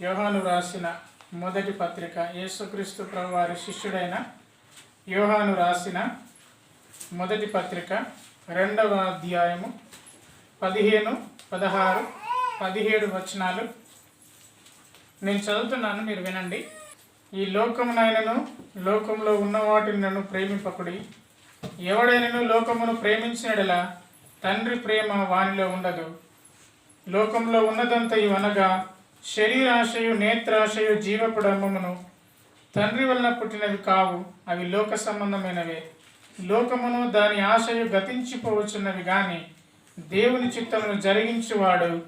యోహాను రాసిన మొదటి పత్రిక యేసుక్రీస్తు ప్రభు వారి శిష్యుడైన యోహాను రాసిన మొదటి పత్రిక రెండవ అధ్యాయము పదిహేను పదహారు పదిహేడు వచనాలు. నేను చదువుతున్నాను మీరు వినండి. ఈ లోకమునైనను లోకంలో ఉన్న వాటిని నన్ను ప్రేమింపకుడి ఎవడైనను లోకమును ప్రేమించినడలా తండ్రి ప్రేమ వానిలో ఉండదు. లోకంలో ఉన్నదంతయు అనగా శరీరాశయు నేత్రాశయు జీవపుడమ్మమును తండ్రి వలన పుట్టినవి కావు అవి లోక సంబంధమైనవే. లోకమును దాని ఆశయు గతించిపోవచ్చున్నవి గాని దేవుని చిత్తమును జరిగించువాడు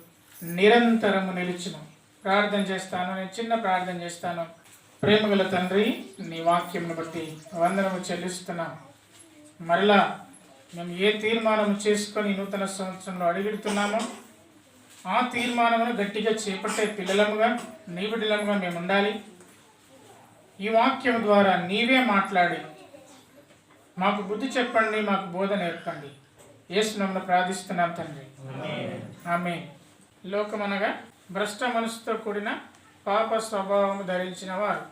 నిరంతరము నిలిచిన. ప్రార్థన చేస్తాను నేను చిన్న ప్రార్థన చేస్తాను. ప్రేమగల తండ్రి నీ వాక్యంను బట్టి వందనము చెల్లిస్తున్నాం. మరలా మేము ఏ తీర్మానం చేసుకొని నూతన సంవత్సరంలో అడుగుతున్నామో ఆ తీర్మానమును గట్టిగా చేపట్టే పిల్లలముగా నీవిడిలముగా మేము ఉండాలి ఈ వాక్యం ద్వారా నీవే మాట్లాడి మాకు బుద్ధి చెప్పండి మాకు బోధ నేర్పండి. యేసు ప్రార్థిస్తున్నాం తండ్రి. ఆమె లోకమనగా భ్రష్ట మనసుతో కూడిన పాప స్వభావము ధరించిన వారు.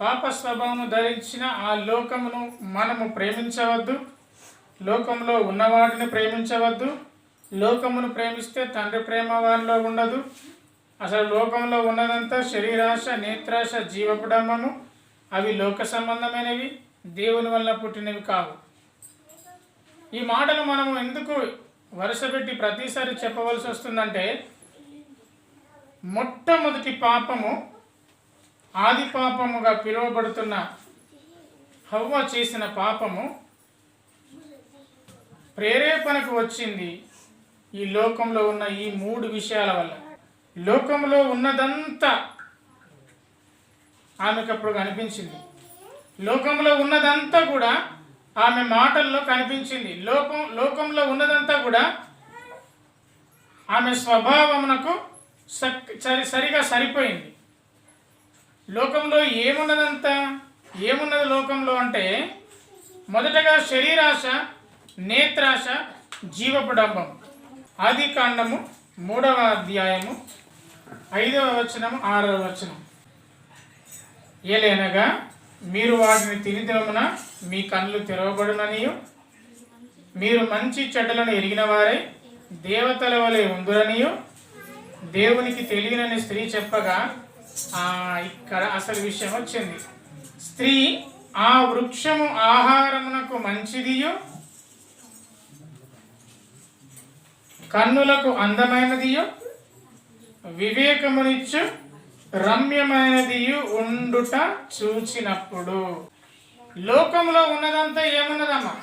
పాప స్వభావము ధరించిన ఆ లోకమును మనము ప్రేమించవద్దు. లోకంలో ఉన్నవాడిని ప్రేమించవద్దు. లోకమును ప్రేమిస్తే తండ్రి ప్రేమ వారిలో ఉండదు. అసలు లోకంలో ఉన్నదంతా శరీరాశ నేత్రాశ జీవపుడమ్మము అవి లోక సంబంధమైనవి దేవుని వల్ల పుట్టినవి కావు. ఈ మాటలు మనము ఎందుకు వరుసపెట్టి ప్రతిసారి చెప్పవలసి వస్తుందంటే మొట్టమొదటి పాపము ఆది పాపముగా పిలువబడుతున్న హవ్వ చేసిన పాపము ప్రేరేపణకు వచ్చింది. ఈ లోకంలో ఉన్న ఈ మూడు విషయాల వల్ల. లోకంలో ఉన్నదంతా ఆమెకు అప్పుడు కనిపించింది. లోకంలో ఉన్నదంతా కూడా ఆమె మాటల్లో కనిపించింది. లోకం లోకంలో ఉన్నదంతా కూడా ఆమె స్వభావమునకు సక్- సరి సరిగా సరిపోయింది. లోకంలో ఏమున్నదంతా? ఏమున్నది లోకంలో అంటే మొదటగా శరీరాశ నేత్రాశ జీవపుడంబం ఆది కాండము మూడవ అధ్యాయము ఐదవ వచనము ఆరవ వచనం. ఏలైనగా మీరు వాటిని తిని మీ కళ్ళు తెరవబడుననియు. మీరు మంచి చెడ్డలను ఎరిగిన వారై దేవతల వలె ఉందురనియు. దేవునికి తెలియనని స్త్రీ చెప్పగా ఆ ఇక్కడ అసలు విషయం వచ్చింది. స్త్రీ ఆ వృక్షము ఆహారమునకు మంచిదియో. కన్నులకు అందమైనదియు వివేకమునిచ్చు రమ్యమైనదియు ఉండుట చూచినప్పుడు. లోకంలో ఉన్నదంతా ఏమున్నదమ్మా?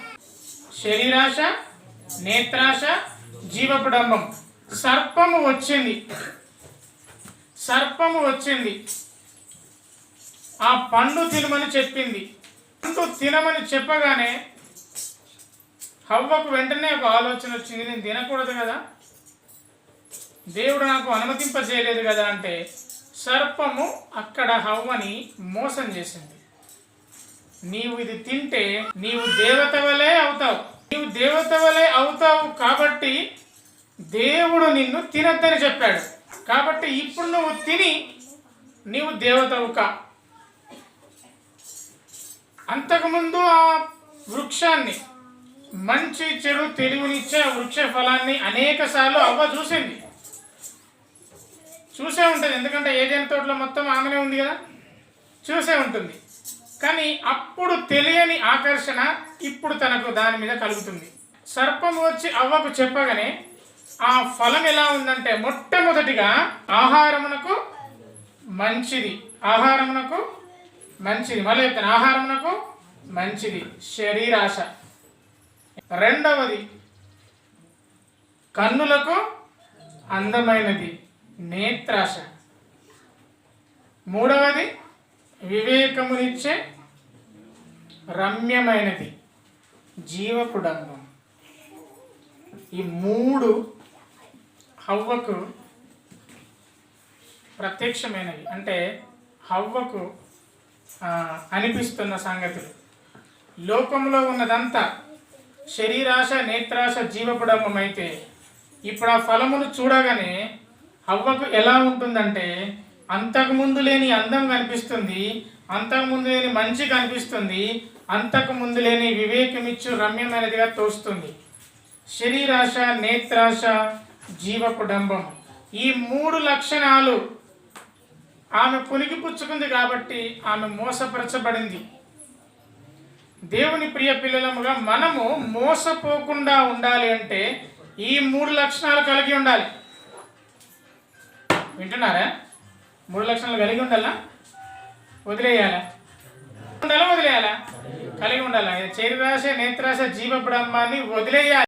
శరీరాశ నేత్రాశ జీవపుడంబం సర్పము వచ్చింది. సర్పము వచ్చింది. ఆ పండు తినమని చెప్పింది. పండు తినమని చెప్పగానే హవ్వకు వెంటనే ఒక ఆలోచన వచ్చింది నేను తినకూడదు కదా. దేవుడు నాకు అనుమతింపజేయలేదు కదా అంటే సర్పము అక్కడ హవ్వని మోసం చేసింది. నీవు ఇది తింటే నీవు దేవత వలే అవుతావు. నీవు దేవత వలే అవుతావు కాబట్టి దేవుడు నిన్ను తినద్దని చెప్పాడు. కాబట్టి ఇప్పుడు నువ్వు తిని నీవు దేవతవు కా అంతకుముందు ఆ వృక్షాన్ని మంచి చెడు తెలివినిచ్చే వృక్ష ఫలాన్ని అనేక సార్లు అవ్వ చూసింది. చూసే ఉంటుంది. ఎందుకంటే ఏదైనా తోటలో మొత్తం ఆమెనే ఉంది కదా? చూసే ఉంటుంది. కానీ అప్పుడు తెలియని ఆకర్షణ ఇప్పుడు తనకు దాని మీద కలుగుతుంది. సర్పం వచ్చి అవ్వకు చెప్పగానే ఆ ఫలం ఎలా ఉందంటే మొట్టమొదటిగా ఆహారమునకు మంచిది. ఆహారమునకు మంచిది. మళ్ళీ చెప్తాను. ఆహారమునకు మంచిది. శరీరాశ. రెండవది కన్నులకు అందమైనది నేత్రాశ. మూడవది వివేకమునిచ్చే రమ్యమైనది జీవపుడంబం. ఈ మూడు హవ్వకు ప్రత్యక్షమైనవి. అంటే హవ్వకు అనిపిస్తున్న సంగతులు. లోకంలో ఉన్నదంతా శరీరాశ నేత్రాశ జీవపుడంబం అయితే ఇప్పుడు ఆ ఫలమును చూడగానే హవ్వకు ఎలా ఉంటుందంటే అంతకుముందు లేని అందం కనిపిస్తుంది అంతకుముందు లేని మంచి కనిపిస్తుంది అంతకుముందు లేని వివేకమిచ్చు రమ్యమైనదిగా తోస్తుంది. శరీరాశ నేత్రాశ జీవకుడంబం ఈ మూడు లక్షణాలు ఆమె పులికి పుచ్చుకుంది కాబట్టి ఆమె మోసపరచబడింది. దేవుని ప్రియ పిల్లలముగా మనము మోసపోకుండా ఉండాలి అంటే ఈ మూడు లక్షణాలు కలిగి ఉండాలి. వింటున్నారా? మూడు లక్షణాలు కలిగి ఉండాలా? వదిలేయాలా? ఉండాలా వదిలేయాలా? కలిగి ఉండాలా? శరీరాశ నేత్రాశ జీవ బ్రహ్మాన్ని వదిలేయాలి.